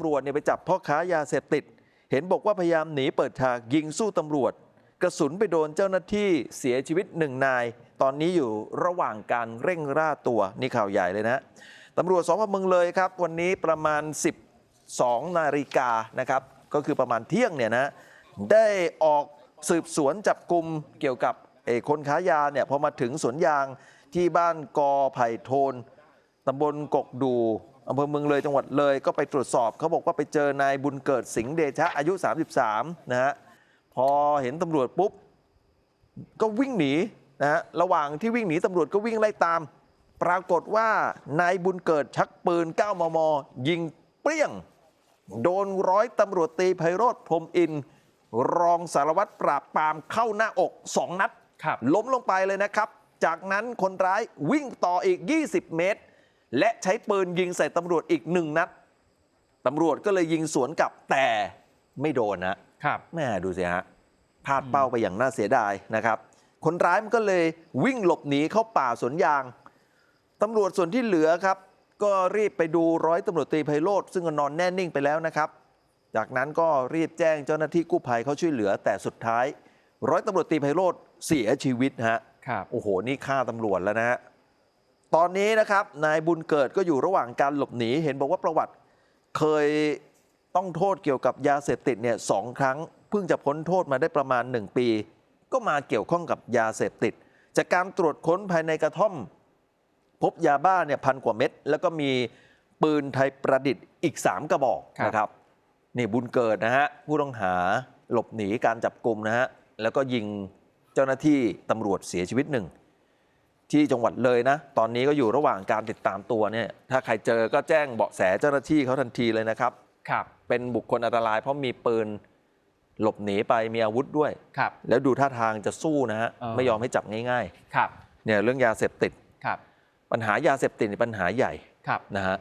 ำรวจเนี่ยไปจับพ่อค้ายาเสพติด เห็นบอกว่าพยายามหนีเปิดฉากยิงสู้ตำรวจ กระสุนไปโดนเจ้าหน้าที่เสียชีวิตหนึ่งนาย ตอนนี้อยู่ระหว่างการเร่งล่าตัวนี่ข่าวใหญ่เลยนะตำรวจสพเมืองเลยครับ วันนี้ประมาณ 12 นาฬิกานะครับ ก็คือประมาณเที่ยงเนี่ยนะได้ออกสืบสวนจับกลุ่มเกี่ยวกับเอ่อคนค้ายาเนี่ยพอมาถึงสวนยางที่บ้านกอไผ่โทนตำบลกกดู อำเภอเมืองเลยจังหวัดเลยก็ไปตรวจสอบเขาบอกว่าไปเจอนายบุญเกิดสิงห์เดชะอายุ 33 นะฮะพอเห็นตำรวจปุ๊บ ก็วิ่งหนีนะฮะระหว่างที่วิ่งหนีตำรวจก็วิ่งไล่ตาม ปรากฏว่านายบุญเกิดชักปืน 9 มม ยิงเปรี้ยง โดนร้อยตำรวจตีไพโรธพรหมอินทร์รองสารวัตรปราบปรามเข้าหน้าอก2นัดครับล้มลงไปเลยนะครับ จากนั้นคนร้ายวิ่งต่ออีก 20 เมตร และใช้ปืนยิงใส่ตำรวจอีกหนึ่งนัดตำรวจก็เลยยิงสวนกลับแต่ไม่โดนนะครับแม่ดูสิฮะพลาดเป้าไปอย่างน่าเสียดายนะครับ คนร้ายมันก็เลยวิ่งหลบหนีเข้าป่าสวนยางตำรวจส่วนที่เหลือครับ ก็รีบไปดูร้อยตำรวจตรีไพโรธซึ่งก็นอนแน่นิ่งไปแล้วนะครับ จากนั้นก็รีบแจ้งเจ้าหน้าที่กู้ภัยเขาช่วยเหลือ แต่สุดท้าย ร้อยตำรวจตรีไพโรธเสียชีวิตฮะครับโอ้โหนี่ฆ่าตำรวจแล้วนะฮะ ตอนนี้นะครับนายบุญเกิดก็อยู่ระหว่างการหลบหนี เห็นบอกว่าประวัติเคยต้องโทษเกี่ยวกับยาเสพติดเนี่ยสองครั้ง เพิ่งจะพ้นโทษมาได้ประมาณ 1 ปี ก็มาเกี่ยวข้องกับยาเสพติด จากการตรวจค้นภายในกระท่อม พบยาบ้าเนี่ยพันกว่าเม็ดแล้วก็มีปืนไทยประดิษฐ์อีก 3 กระบอกครับ นะครับ นี่บุญเกิดนะฮะผู้ต้องหาหลบหนีการจับกลุ่มนะฮะแล้วก็ยิงเจ้าหน้าที่ตำรวจเสียชีวิตหนึ่ง ที่จังหวัดเลยนะ ตอนนี้ก็อยู่ระหว่างการติดตามตัวเนี่ยถ้าใครเจอก็แจ้งเบาะแสเจ้าหน้าที่เขาทันทีเลยนะครับ ครับ เป็นบุคคลอันตราย เพราะมีปืนหลบหนีไปมีอาวุธด้วย ครับ แล้วดูท่าทางจะสู้นะฮะเออ ไม่ยอมให้จับง่ายครับ ๆเนี่ยเรื่องยาเสพติด ครับ ปัญหายาเสพติดนี่ปัญหาใหญ่ครับ นะฮะ